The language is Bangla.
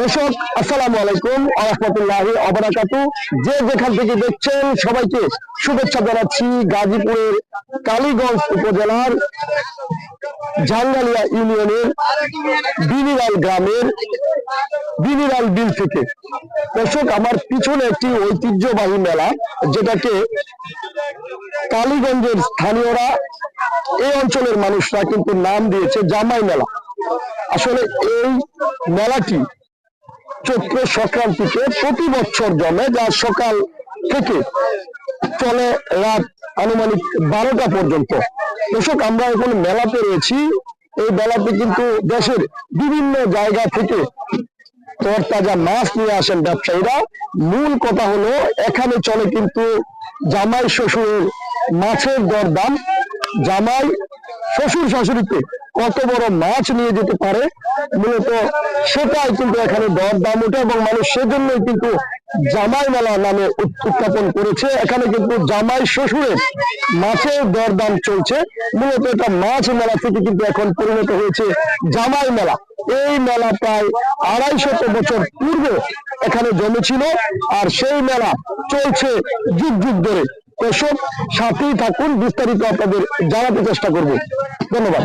দর্শক, আসসালামু আলাইকুম আহমতুল্লাহি অবরাকাতু যে যেখান থেকে দেখছেন সবাইকে শুভেচ্ছা জানাচ্ছি গাজীপুরের কালীগঞ্জ উপজেলার জাঙ্গালিয়া ইউনিয়নের বিনিরাল গ্রামের বিনিরাল বিল থেকে। দর্শক, আমার পিছনে একটি ঐতিহ্যবাহী মেলা, যেটাকে কালীগঞ্জের স্থানীয়রা, এই অঞ্চলের মানুষরা কিন্তু নাম দিয়েছে জামাই মেলা। আসলে এই মেলাটি চৈত্র সংক্রান্তিতে প্রতি বছর জমে, যা সকাল থেকে চলে রাত আনুমানিক বারোটা পর্যন্ত। দর্শক, আমরা এখন মেলাতে রয়েছি। এই মেলাতে কিন্তু দেশের বিভিন্ন জায়গা থেকে তরতাজা মাছ নিয়ে আসেন ব্যবসায়ীরা। মূল কথা হলো, এখানে চলে কিন্তু জামাই শ্বশুরের মাছের দরদাম। জামাই শ্বশুর শাশুড়িতে কত বড় মাছ নিয়ে যেতে পারে, মূলত সেটাই কিন্তু এখানে দর দাম ওঠে এবং মানুষ সেজন্যই কিন্তু জামাই মেলা নামে উত্থাপন করেছে। এখানে কিন্তু জামাই শ্বশুরের মাছের দরদাম চলছে। মূলত এটা মাছ মেলা থেকে কিন্তু এখন পরিণত হয়েছে জামাই মেলা। এই মেলা প্রায় আড়াইশত বছর পূর্বে এখানে জমেছিল আর সেই মেলা চলছে যুগ যুগ ধরে। এসব সাথেই থাকুন, বিস্তারিত আপনাদের জানাতে চেষ্টা করব। ধন্যবাদ।